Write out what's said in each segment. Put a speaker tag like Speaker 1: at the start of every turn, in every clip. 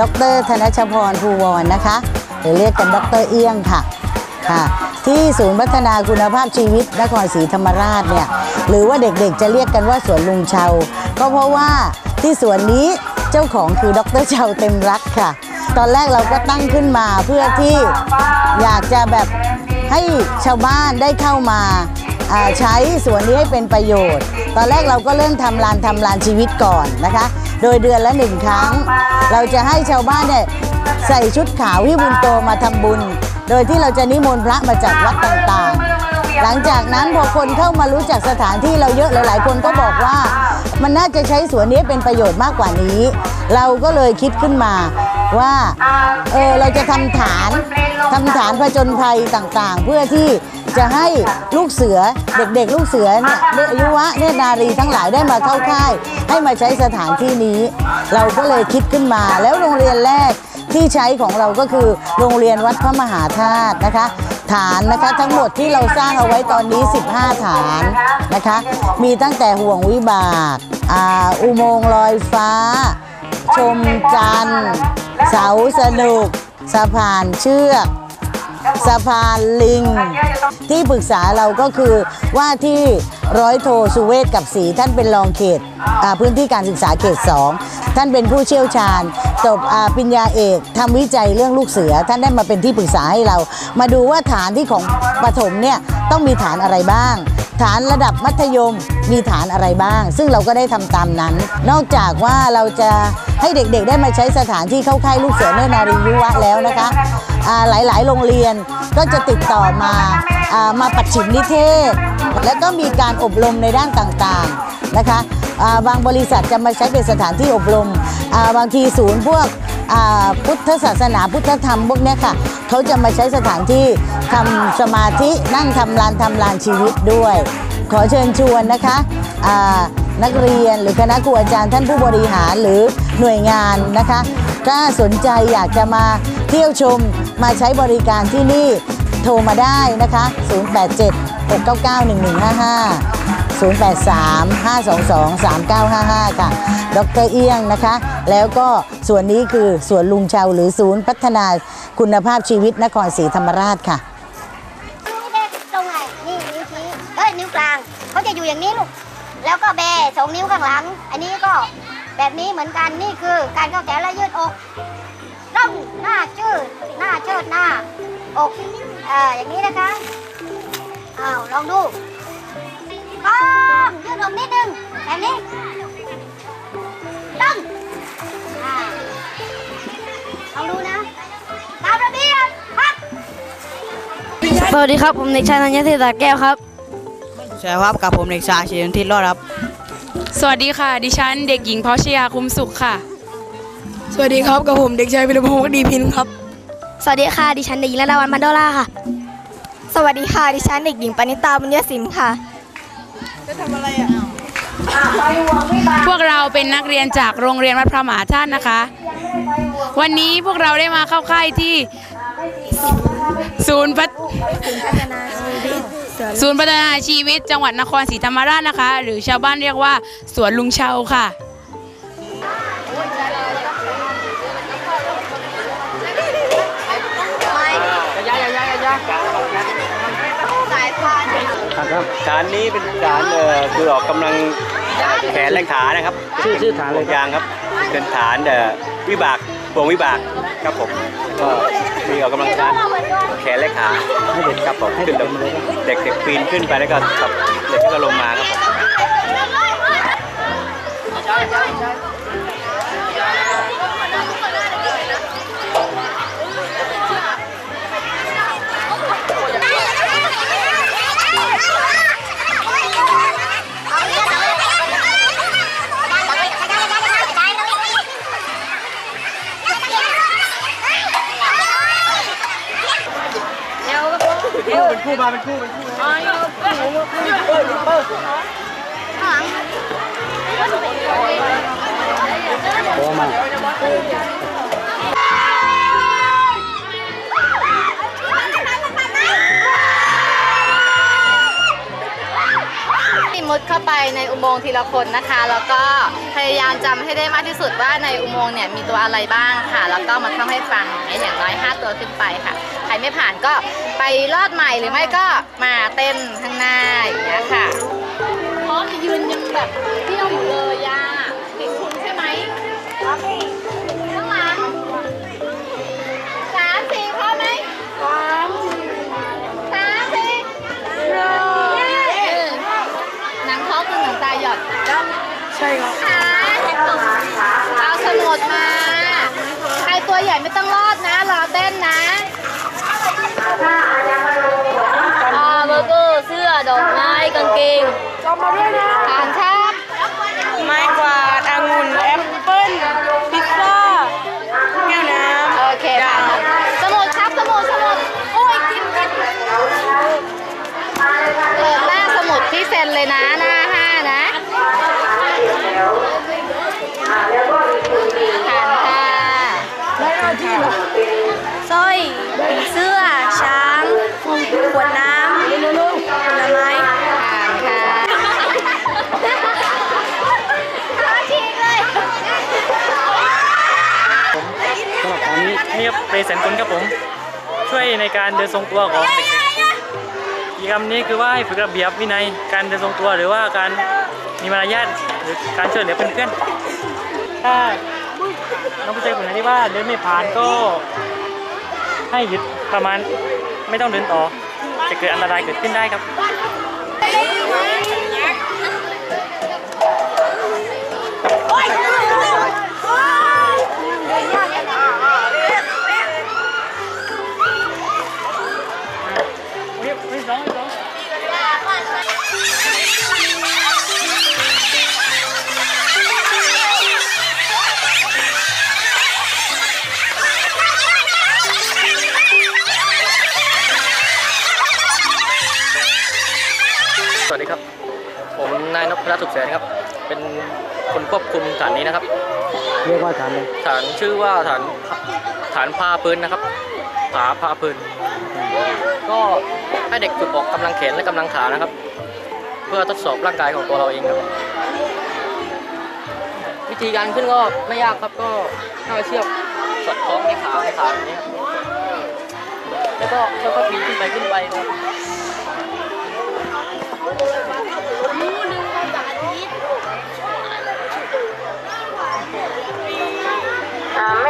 Speaker 1: ดรธนชพรภูวรนะคะหรือเรียกกันดรเอี้ยงค่ะค่ะ ที่ศูนย์พัฒนาคุณภาพชีวิตนครศรีธรรมราชเนี่ยหรือว่าเด็กๆจะเรียกกันว่าสวนลุงเชาก็เพราะว่าที่สวนนี้เจ้าของคือดรเชาเต็มรักค่ะ ตอนแรกเราก็ตั้งขึ้นมาเพื่อที่อยากจะแบบให้ชาวบ้านได้เข้ามา ใช้สวนนี้ให้เป็นประโยชน์ ตอนแรกเราก็เริ่มทำลานทำลานชีวิตก่อนนะคะ โดยเดือนละหนึ่งครั้ง เราจะให้ชาวบ้านเนี่ยใส่ชุดขาวที่บุญโตมาทำบุญ โดยที่เราจะนิมนต์พระมาจากวัดต่างๆ หลังจากนั้นพอคนเข้ามารู้จักสถานที่เราเยอะหลายๆ คนก็บอกว่า มันน่าจะใช้สวนนี้เป็นประโยชน์มากกว่านี้ เราก็เลยคิดขึ้นมา ว่าเออเราจะทำฐานทำฐานผจญภัยต่างๆ เพื่อที่จะให้ลูกเสือเด็กๆ ลูกเสือเนี่ยเด็กอายุวะเนี่ยนารีทั้งหลายได้มาเข้าค่าย ให้มาใช้สถานที่นี้ เราก็เลยคิดขึ้นมา แล้วโรงเรียนแรกที่ใช้ของเราก็คือโรงเรียนวัดพระมหาธาตุนะคะ ฐานนะคะทั้งหมดที่เราสร้างเอาไว้ตอนนี้ 15 ฐานนะคะ มีตั้งแต่ห่วงวิบากอุโมงค์ลอยฟ้า ชมจันทร์เสาสนุก สะพานเชือก สะพานลิง ที่ปรึกษาเราก็คือว่าที่ร้อยโทสุเวศกับศรีท่านเป็นรองเขตอ่าพื้นที่การศึกษาเขต2ท่านเป็นผู้เชี่ยวชาญจบอ่าปริญญาเอกทำวิจัยเรื่องลูกเสือ ท่านได้มาเป็นที่ปรึกษาให้เรา มาดูว่าฐานที่ของปฐมเนี่ยต้องมีฐานอะไรบ้าง ฐานระดับมัธยมมีฐานอะไรบ้าง ซึ่งเราก็ได้ทำตามนั้น นอกจากว่าเราจะให้เด็กๆ ได้มาใช้สถานที่เข้าค่ายลูกเสือเนตรนารียุวะแล้วนะคะหลายๆ โรงเรียนก็จะติดต่อมาอมาปัดฉิมนิเทศ แล้วก็มีการอบรมในด้านต่างๆนะคะบางบริษัทจะมาใช้เป็นสถานที่อบรมบางทีศูนย์พวก พุทธศาสนาพุทธธรรมพวกนี้ค่ะเขาจะมาใช้สถานที่ทำสมาธินั่งทำลานทำลานชีวิตด้วย ขอเชิญชวนนะคะนักเรียนหรือคณะครูอาจารย์ท่านผู้บริหารหรือหน่วยงานนะคะถ้าสนใจอยากจะมาเที่ยวชมมาใช้บริการที่นี่โทรมาได้นะคะ 087 699 1155 083 522 3955 ค่ะ ดรเอี้ยงนะคะ แล้วก็ส่วนนี้คือสวนลุงเชาหรือศูนย์พัฒนาคุณภาพชีวิตนครศรีธรรมราชค่ะ
Speaker 2: นี่เด็กตรงไหนนี่นิ้วชี้เอ้ยนิ้วกลางเขาจะอยู่อย่างนี้ลูก แล้วก็แบสองนิ้วข้างหลัง อันนี้ก็แบบนี้เหมือนกันนี่คือการเข้าแถวและยืดอกต้องหน้าชืดหน้าเชิดหน้าอกเอ่ออย่างนี้นะคะอ้าวลองดู ต้องยืดอกนิดนึงแบบนี้ต้องอ่าลองดูนะ ตามระเบียบพัก
Speaker 3: สวัสดีครับ ผมเด็กชายนันยเทศาแก้วครับ
Speaker 4: สวัสดีครับกับผมเด็กชายเฉลิมทิศรอดครับ
Speaker 5: สวัสดีค่ะ ดิฉันเด็กหญิงพอชยาคุมสุขค่ะ
Speaker 6: สวัสดีครับกับผมเด็กชายวิรพงศ์วักดีพินครับ
Speaker 3: สวัสดีค่ะ ดิฉันเด็กหญิงระดาวันมันโดล่าค่ะ สวัสดีค่ะ ดิฉันเด็กหญิงปณิตาบุญยศิลป์ค่ะ
Speaker 5: พวกเราเป็นนักเรียนจากโรงเรียนวัดพระมหาธาตุนะคะ วันนี้พวกเราได้มาเข้าค่ายที่ศูนย์พัฒศูนย์พัฒนาชีวิตจังหวัดนครศรีธรรมราชนะคะ หรือชาวบ้านเรียกว่าสวนลุงเชาค่ะ
Speaker 7: ครับฐานนี้เป็นฐานเอ่อคือออกกำลังแขนและขานะครับชื่อชื่อฐานเลยยางครับ เป็นฐานเอ่อวิบากพวงวิบากครับผมก็มีออกกำลังกายแขนและขาให้เด็กครับผมขึ้นเด็กเด็กปีนขึ้นไปแล้วก็ครับเด็กก็ลงมาครับผม
Speaker 2: ม
Speaker 8: มุดเข้าไปในอุโมงค์ทีละคนนะคะ แล้วก็พยายามจำให้ได้มากที่สุดว่าในอุโมงค์เนี่ยมีตัวอะไรบ้างค่ะ แล้วก็มาท่องให้ฟังอย่างน้อย 5 ตัวขึ้นไปค่ะ ครไม่ผ่านก็ไปรอดใหม่หรือไม่ก็มาเต้นข้างหน้าอย่างเงี้ยค่ะพร้อมจะยืนยังแบบเที่ยวอยู่เลยย่าติดคุณใช่ไหมครับข้างหลังสามสี่พร้อมไหมพร้อมสามสี่หนังท้อคือหนังตาหยอด
Speaker 9: ใช่ครับ
Speaker 8: เอาสมุดมา ใครตัวใหญ่ไม่ต้องรอดนะ รอเต้นนะอ่าเบอร์เกอร์เสื้อ ดอ กไม้กางเกงจอมาด้วยนะอ่านครับ
Speaker 9: ไม้กวาดองุ่นแอปเปิ้ลพิซซ่าแก้วน้ำ
Speaker 8: โอเคค่ะสมุดครับสมุดสมุดโอ้ยกินกันเปิดหน้าสมุดที่เซ็นเลยนะหน้าห้านะอ่านค่ะ
Speaker 3: สร้อยผีเสื้อช้างขวดน้ำ
Speaker 5: เปรย์แสนกลครับผม ช่วยในการเดินทรงตัวของเด็กๆกิจกรรมนี้คือว่าให้ฝึกระเบียบวินัยการเดินทรงตัวหรือว่าการมีมารยาทหรือการช่วยเหลือเพื่อนๆถ้าน้องผู้ชายคนไหนที่ว่าเดินไม่ผ่านก็ ให้หยุดประมาณไม่ต้องเดินต่อจะเกิดอันตรายเกิดขึ้นได้ครับ
Speaker 10: นนี้นะครับ
Speaker 5: เรียกว่าฐานเลย
Speaker 10: ฐานชื่อว่าฐานฐานพาปืนนะครับผาพาปืนก็ให้เด็กฝึกออกกำลังแขนและกำลังขานะครับ เพื่อทดสอบร่างกายของตัวเราเองครับ วิธีการขึ้นก็ไม่ยากครับก็ถ้าเอาเชือกสอดคล้องในขาในขาอย่างนี้ครับแล้วก็แล้วก็ปีนขึ้นไปขึ้นไปครับ
Speaker 11: แม่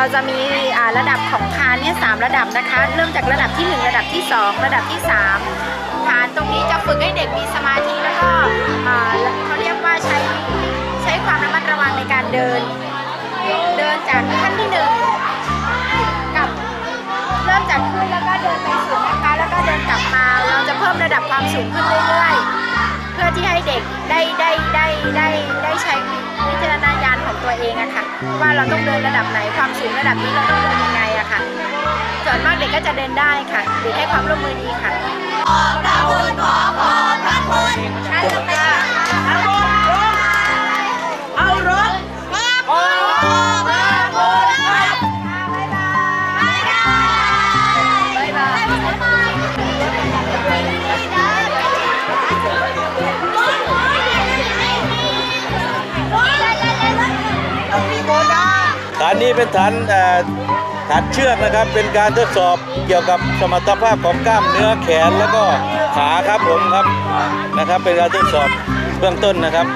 Speaker 11: เรา
Speaker 3: จะมีระดับของคานเนี่ยสามระดับนะคะ เริ่มจากระดับที่ 1 ระดับที่ 2 ระดับที่ 3 ฐานตรงนี้จะฝึกให้เด็กมีสมาธิแล้วก็เขาเรียกว่าใช้ใช้ความระมัดระวังในการเดิน เดินจากขั้นที่ 1 กับเริ่มจากขึ้นแล้วก็เดินไปสุดนะคะ แล้วก็เดินกลับมา เราจะเพิ่มระดับความสูงขึ้นเรื่อยๆ พื่อที่ให้เด็กได้ได้ได้ได้ได้ใช้วิจารณญาณของตัวเองอะค่ะ ว่าเราต้องเดินระดับไหนความสูงระดับนี้เราต้องเดินยังไงอะค่ะส่วนมากเด็กก็จะเดินได้ค่ะเด็กให้ความร่วมมือดีค่ะใช่ค่ะเอารถ
Speaker 12: นี้เป็นฐานเอ่อฐานเชือกนะครับ เป็นการทดสอบเกี่ยวกับสมรรถภาพของกล้ามเนื้อแขนแล้วก็ขาครับผมครับนะครับ เป็นการทดสอบเบื้องต้นนะครับ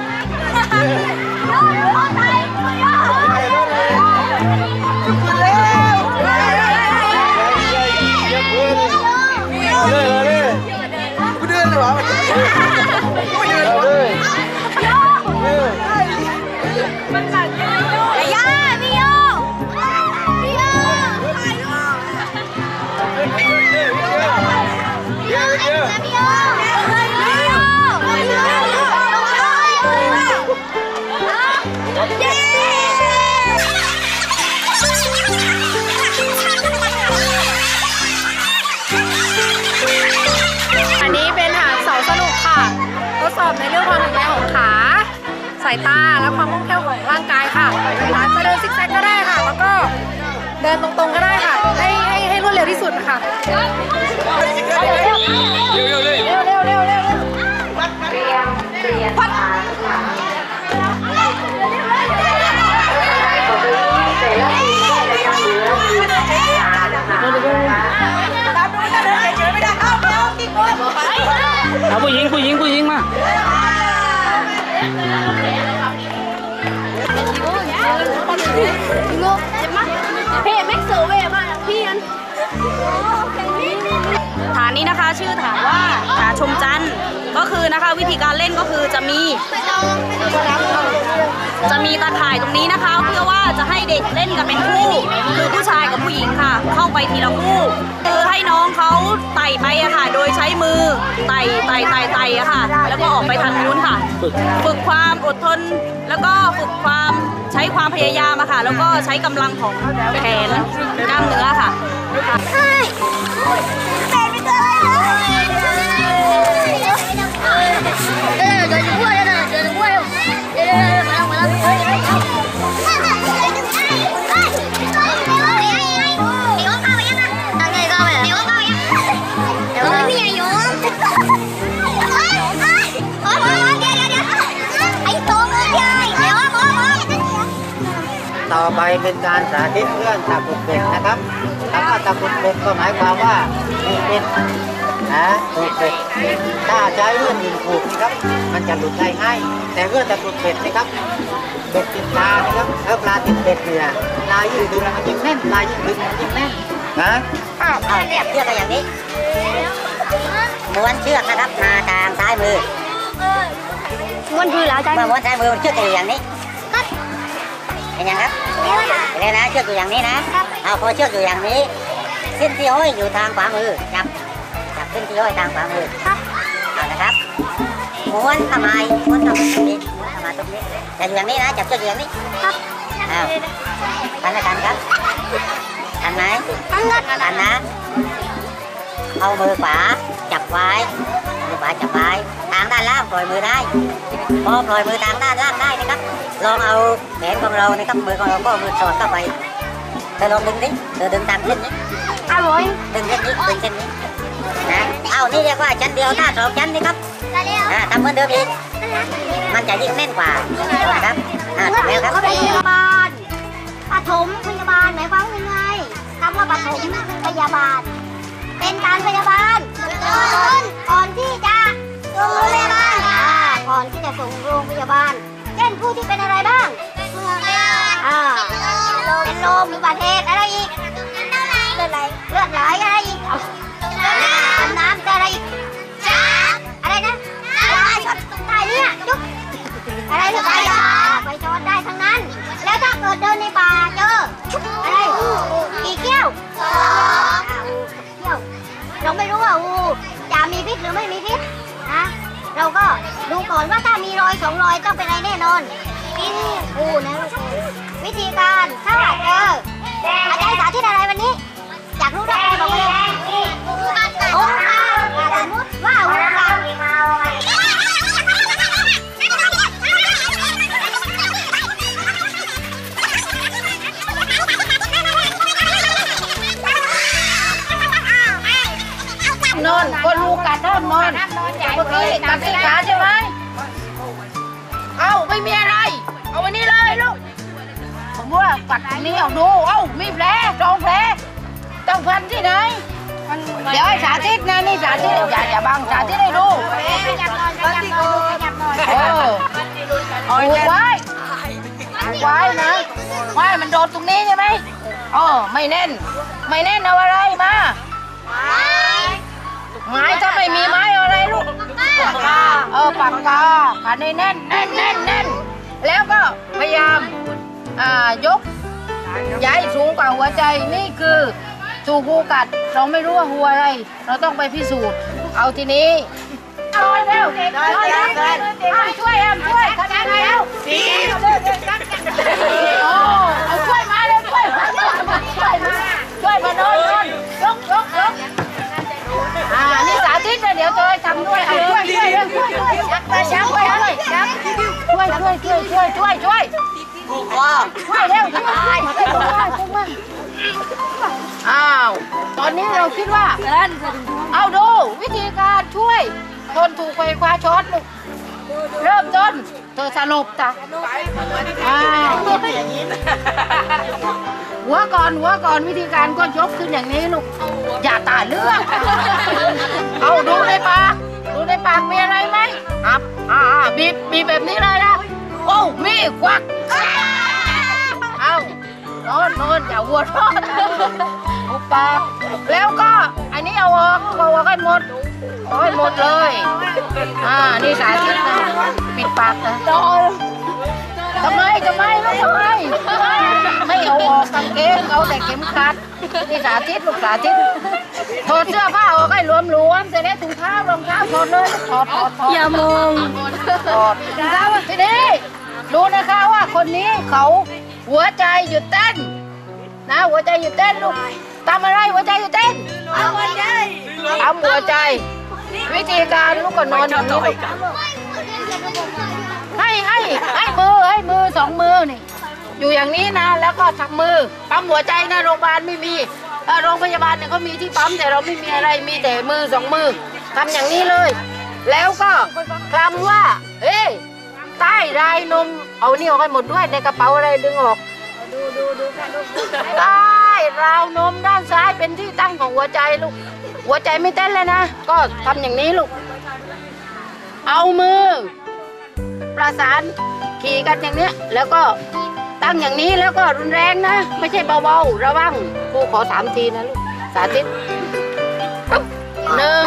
Speaker 12: เลยเลย
Speaker 9: กูเดินเลยวะ
Speaker 2: ย่าพี่าย
Speaker 3: ตาและความคล่องแคล่วของร่างกายค่ะฐานจะเดินซิกแซกก็ได้ค่ะ แล้วก็เดินตรงๆก็ได้ค่ะ ให้ให้ให้รวดเร็วที่สุดค่ะเร็วเร็วเร็วเร็วเร็วเร็วเร็ว
Speaker 4: เอาผู้หญิงผู้หญิงผู้หญิงมา
Speaker 5: ฐานนี้ นะคะ ชื่อฐานว่าฐาชมจันทร์ก็คือนะคะ วิธีการเล่นก็คือจะมีจะมีตาข่ายตรงนี้นะคะ เพื่อว่าจะให้เด็กเล่นกันเป็นคู่ คือผู้ชายกับผู้หญิงค่ะ เข้าไปทีละคู่คือให้น้องเขาไต่ไปอะค่ะ โดยใช้มือไต่ไต่ไต่ไต่อะค่ะ แล้วก็ออกไปทางนู้นค่ะ ฝึกความอดทน แล้วก็ฝึกความใช้ความพยายามอะค่ะ แล้วก็ใช้กำลังของแขนกล้ามเนื้อค่ะ
Speaker 13: ต่อไปเป็นการสาธิตเรื่องตะกรุดเบ็ดนะครับคำว่าตะกรุดเบ็ดก็หมายความว่าผูกเบ็ดนะผูกเบ็ดถ้าใช้เลื่อนยิงผูกนะครับ มันจะหลุดได้ง่ายแต่เลื่อนตะกรุดเบ็ดนะครับเบ็ดติดปลานะครับแล้วปลาติดเบ็ดเนี่ยปลายิ่งดึงมันยิ่งแน่นปลายิ่งดึงมันยิ่งแน่นนะ
Speaker 2: อ้าวเอาเรียบเชือกกันอย่างนี้ม้วนเชือกนะครับมาทางซ้ายมือม้วนคือแล้วใช่ม้วนซ้ายมือเชือกจะอยู่อย่างนี้ เห็นยังครับเห็นแล้วนะเชือกอยู่อย่างนี้นะเอาพอเชือกอยู่อย่างนี้เส้นที่ห้อยอยู่ทางขวามือจับจับเส้นที่ห้อยทางขวามือเอานะครับม้วนเข้ามาม้วนเข้ามาตรงนี้ม้วนเข้ามาตรงนี้แต่อยู่อย่างนี้นะจับเชือกอยู่อย่างนี้เอาทันไหมทันครับทันไหมทันทันนะเอามือขวาจับไว้มือขวาจับไว้ ทางด้านล่างปล่อยมือได้พอปล่อยมือทางด้านล่างได้นะครับ ลองเอาแขนของเรานะครับมือของเราก็มือสอดเข้าไปเธอลองดึงดิเธอดึงตามเส้นนี้อ้าวดึงเส้นนี้ดึงเส้นนี้นะเอานี่เรียกว่าชั้นเดียวหน้าสองชั้นนะครับอ่าทำเหมือนเดิมอีกมันจะยิ่งแน่นกว่านะครับอ่าแล้วครับพยาบาลปฐมพยาบาลหมายความว่ายังไงคำว่าปฐมพยาบาล เป็นการพยาบาลก่อนที่จะส่ง โรงพยาบาลอ่าก่อนที่จะส่งโรงพยาบาล เช่นผู้ที่เป็นอะไรบ้างเมื่อ่าเป็นลมมีบาดเหตุอะไรอีกเลือดไหลเลือดไหลอะไรอีกน้ำอะไรอีกอะไรนะตายช็อตตายเนี่ยจุ๊บอะไรหรือไปช็อไปช็อตได้ทั้งนั้น แล้วถ้าเกิดเดินในป่าเจออะไรกี่เกี้ยวสองเกี้ยวเราไม่รู้ว่าอูจะมีพิษหรือไม่มีพิษ เราก็ดูก่อนว่าถ้ามีรอยสองรอยต้องเป็นอะไรแน่นอนกินอูนะลูกวิธีการถ้าเจออาจารย์สาธิตอะไรวันนี้อยากรู้เรื่องอะไรบอกมาเลยโอ้ค่ะสมมติว่าอูค่ะ
Speaker 6: นอนก็ลูกกัดท่อนนอน เมื่อกี้ตัดสินขาใช่ไหมเอาไม่มีอะไร เอาวันนี้เลยลูกผมว่ากัดนี้เอาดูเอ้ามีแผลสองแผลต้องพันที่ไหนเดี๋ยวให้สาธิตนะนี่สาธิตอย่าอย่าบังสาธิตให้ดูเออเอาไว้ไว้นะไว้มันโดนตรงนี้ใช่ไหมอ๋อไม่แน่น ไม่แน่นเอาอะไรมาไม้ถ้าไม่มีไม้อะไรลูก
Speaker 2: ไม้
Speaker 6: เออปากกาขันให้แน่นแน่นแน่นแน่นแล้วก็พยายามอ่ายกย้ายสูงกว่าหัวใจนี่คือถูกงูกัดเราไม่รู้ว่าหัวอะไร เราต้องไปพิสูจน์ เอาทีนี้นอนเร็วเนอนเร็วห้ามช่วยห้ามช่วยคะแนนแล้วสีโอ้เอาช่วยมาเร็วช่วยมาช่วยมาช่วยมาช่วยมานอนนอนยกยกยก อ่า นี่สาธิตนะเดี๋ยวเจอยทำด้วยเอาช่วยช่วยเร็วช่วยช่วยชักไปชักไปช่วยชักช่วยช่วยช่วยช่วยช่วยช่วยช่วยเร็วช่วยช่วยช่วยช่วยช่วยอ้าวตอนนี้เราคิดว่าเอาดูวิธีการช่วยคนถูกไฟฟ้าช็อตลูกเริ่มต้น เธอสลบจ้ะอ้าวหัวก่อนหัวก่อนวิธีการก็ยกขึ้นอย่างนี้ลูก อย่าตาเลือกเอาดูในปากดูในปากมีอะไรไหมครับอ่าอ่าบีบบีบแบบนี้เลยนะ โอ้มีควักเอานอนนอนอย่าหัวเร้อนอุบปากแล้วก็อันนี้เอาออกเอาออกให้หมด เอาให้หมดเลย อ่า นี่สาธิตนะปิดปากนะทำไมทำไมลูกทำไมไม่เอาออกกางเกงเอาแต่เข็มขัดนี่สาธิตลูกสาธิตถอดเสื้อผ้าออกให้รวมๆเสร็จแล้วถุงเท้ารองเท้าถอดเลยถอดถอดถอดอย่ามองถอดทีนี้ดูนะคะว่าคนนี้เขาหัวใจหยุดเต้น นะหัวใจหยุดเต้นลูกทำอะไรหัวใจหยุดเต้นทำหัวใจทำหัวใจ วิธีการลูกก็นอนอย่างนี้ให้ให้ให้มือให้มือสองมือนี่ อยู่อย่างนี้นะ แล้วก็ทำมือปั๊มหัวใจนะโรงพยาบาลไม่มีโรงพยาบาลเนี่ยเขามีที่ปั๊มแต่เราไม่มีอะไรมีแต่มือสองมือทำอย่างนี้เลย แล้วก็คลำว่า เอ้ใต้รายนม เอานี่ออกให้หมดด้วยในกระเป๋าอะไรดึงออกใต้ราวนมด้านซ้ายเป็นที่ตั้งของหัวใจลูก หัวใจไม่เต้นเลยนะ ก็ทำอย่างนี้ลูก เอามือ ประสานขี่กันอย่างเนี้ย แล้วก็ตั้งอย่างนี้แล้วก็รุนแรงนะ ไม่ใช่เบาๆ ระวังครูขอสามทีนะลูก สาธิตปึ๊บหนึ่ง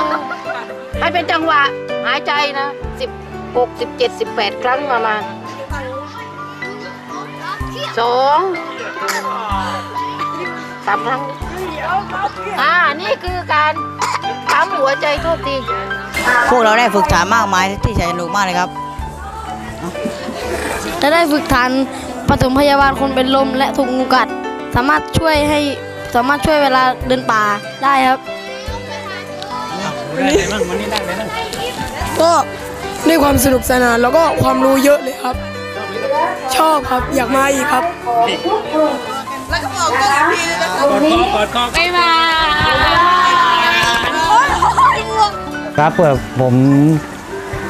Speaker 6: ให้เป็นจังหวะหายใจนะสิบหกสิบเจ็ดสิบแปดครั้งมามาสองสามครั้ง อ่า นี่คือการปั๊มหัวใจโทษที
Speaker 1: พวกเราได้ฝึกฐานมากมายที่ใช้สนุกมากเลยครับ
Speaker 14: จะได้ฝึกฐานปฐมพยาบาลคนเป็นลมและถูกงูกัด สามารถช่วยให้สามารถช่วยเวลาเดินป่าได้ครับ
Speaker 4: ได้ไหนบ้างวันนี้ได้ไหนบ้าง
Speaker 9: ก็ได้ความสนุกสนานแล้วก็ความรู้เยอะเลยครับ ชอบครับอยากมาอีกครับ
Speaker 4: กอดคอ
Speaker 14: ไม่มา
Speaker 15: ครับเพื่อผม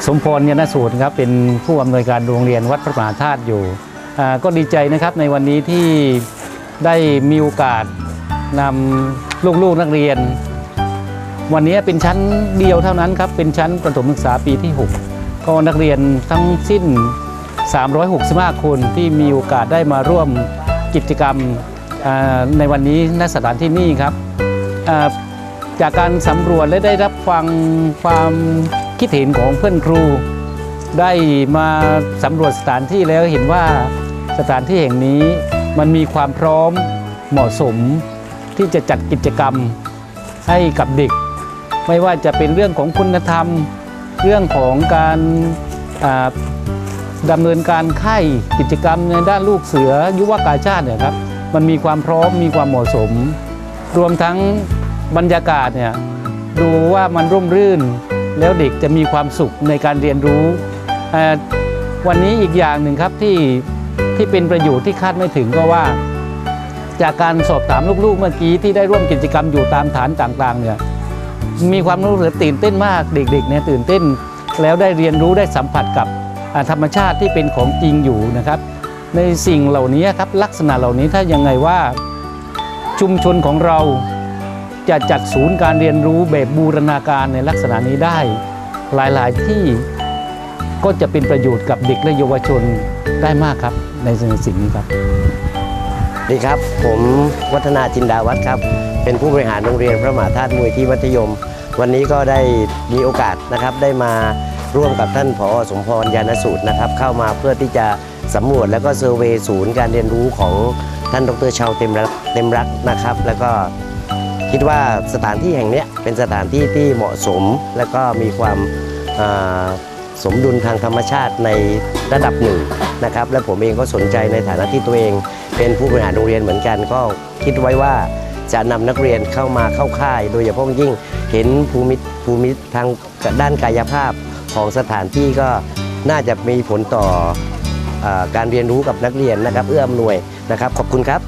Speaker 15: สมพรยนสูตรครับเป็นผู้อำนวยการโรงเรียนวัดพระมหาธาตุอยู่อ่าก็ดีใจนะครับในวันนี้ที่ได้มีโอกาสนำลูกๆนักเรียน วันนี้เป็นชั้นเดียวเท่านั้นครับเป็นชั้นประถมศึกษาปีที่ 6 ก็นักเรียนทั้งสิ้น 365 คนที่มีโอกาสได้มาร่วมกิจกรรมอ่า ในวันนี้ณสถานที่นี่ครับจากการสำรวจและได้รับฟังความคิดเห็นของเพื่อนครู ได้มาสำรวจสถานที่แล้วเห็นว่าสถานที่แห่งนี้มันมีความพร้อมเหมาะสมที่จะจัดกิจกรรมให้กับเด็ก ไม่ว่าจะเป็นเรื่องของคุณธรรม เรื่องของการดำเนินการค่ายกิจกรรมในด้านลูกเสือยุวกาชาติเนี่ยครับ มันมีความพร้อมมีความเหมาะสม รวมทั้งบรรยากาศเนี่ยดูว่ามันร่มรื่น แล้วเด็กจะมีความสุขในการเรียนรู้ วันนี้อีกอย่างหนึ่งครับที่ที่เป็นประโยชน์ที่คาดไม่ถึงก็ว่า จากการสอบถามลูกๆเมื่อกี้ที่ได้ร่วมกิจกรรมอยู่ตามฐานต่างๆเนี่ยมีความรู้สึกตื่นเต้นมากเด็กๆเนี่ยตื่นเต้น แล้วได้เรียนรู้ได้สัมผัสกับธรรมชาติที่เป็นของจริงอยู่นะครับ ในสิ่งเหล่านี้ครับลักษณะเหล่านี้ถ้ายังไงว่าชุมชนของเราจะจัดศูนย์การเรียนรู้แบบบูรณาการในลักษณะนี้ได้ หลายๆที่ก็จะเป็นประโยชน์กับเด็กและเยาวชนได้มากครับในสิ่งนี้ครับ
Speaker 16: สวัสดีครับ ผมวัฒนาจินดาวัฒน์ครับ เป็นผู้บริหารโรงเรียนพระมหาธาตุมวยที่มัธยม วันนี้ก็ได้มีโอกาสนะครับได้มาร่วมกับท่านผอสมพรยานสูตรนะครับ เข้ามาเพื่อที่จะ สำรวจแล้วก็เซอร์เวยศูนย์การเรียนรู้ของท่านดรชาวเต็มรักเต็มรักนะครับ แล้วก็คิดว่าสถานที่แห่งนี้เป็นสถานที่ที่เหมาะสม แล้วก็มีความสมดุลทางธรรมชาติในระดับหนึ่งนะครับ และผมเองก็สนใจในฐานะที่ตัวเอง เป็นผู้บริหารโรงเรียนเหมือนกัน ก็คิดไว้ว่าจะนำนักเรียนเข้ามาเข้าค่าย โดยเฉพาะยิ่งเห็นภูมิภูมิทางด้านกายภาพของสถานที่ก็น่าจะมีผลต่อ การเรียนรู้กับนักเรียนนะครับ เอื้ออำนวยนะครับ ขอบคุณครับ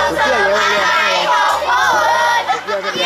Speaker 6: สุดที่เห